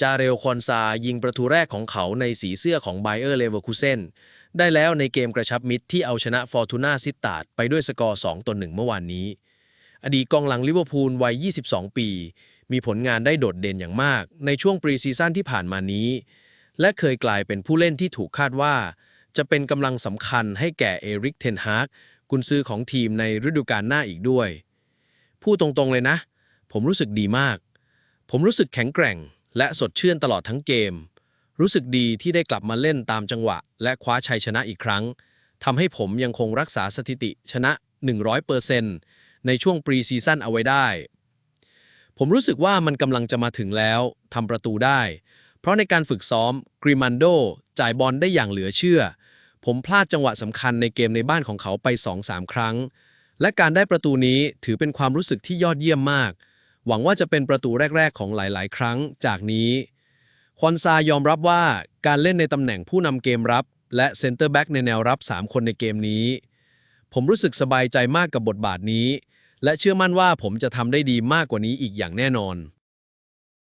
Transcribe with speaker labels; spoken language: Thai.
Speaker 1: จาเรลคอนซายิงประตูแรกของเขาในสีเสื้อของไบเออร์เลเวอร์คูเซนได้แล้วในเกมกระชับมิตรที่เอาชนะฟอร์ตูน่าซิตตาดไปด้วยสกอร์2ต่อ1เมื่อวานนี้ อดีตกองหลังลิเวอร์พูลวัย 22 ปี มีผลงานได้โดดเด่นอย่างมาก ในช่วงปรีซีซั่นที่ผ่านมานี้ และเคยกลายเป็นผู้เล่นที่ถูกคาดว่า จะเป็นกำลังสำคัญให้แก่เอริกเทนฮากกุนซือของทีมในฤดูกาลหน้าอีกด้วยพูดตรงๆเลยนะ ผมรู้สึกดีมาก ผมรู้สึกแข็งแกร่ง และสดชื่นตลอดทั้งเกม รู้สึกดีที่ได้กลับมาเล่นตามจังหวะ และคว้าชัยชนะอีกครั้งทำให้ผมยังคงรักษาสถิติชนะ 100%ในช่วงปรีซีซั่นเอาไว้ได้ ผมรู้สึกว่ามันกำลังจะมาถึงแล้วทำประตูได้ เพราะในการฝึกซ้อมกริมันโดจ่ายบอลได้อย่างเหลือเชื่อ ผมพลาดจังหวะสำคัญในเกมในบ้านของเขาไป 2-3 ครั้ง และการได้ประตูนี้ถือเป็นความรู้สึกที่ยอดเยี่ยมมาก หวังว่าจะเป็นประตูแรก ๆ ของหลาย ๆ ครั้งจากนี้ควอนซายอมรับว่าการเล่นในตำแหน่งผู้นำเกมรับ และเซนเตอร์แบ็กในแนวรับ 3 คนในเกมนี้ ผมรู้สึกสบายใจมากกับบทบาทนี้ และเชื่อมั่นว่าผมจะทำได้ดีมากกว่านี้อีกอย่างแน่นอน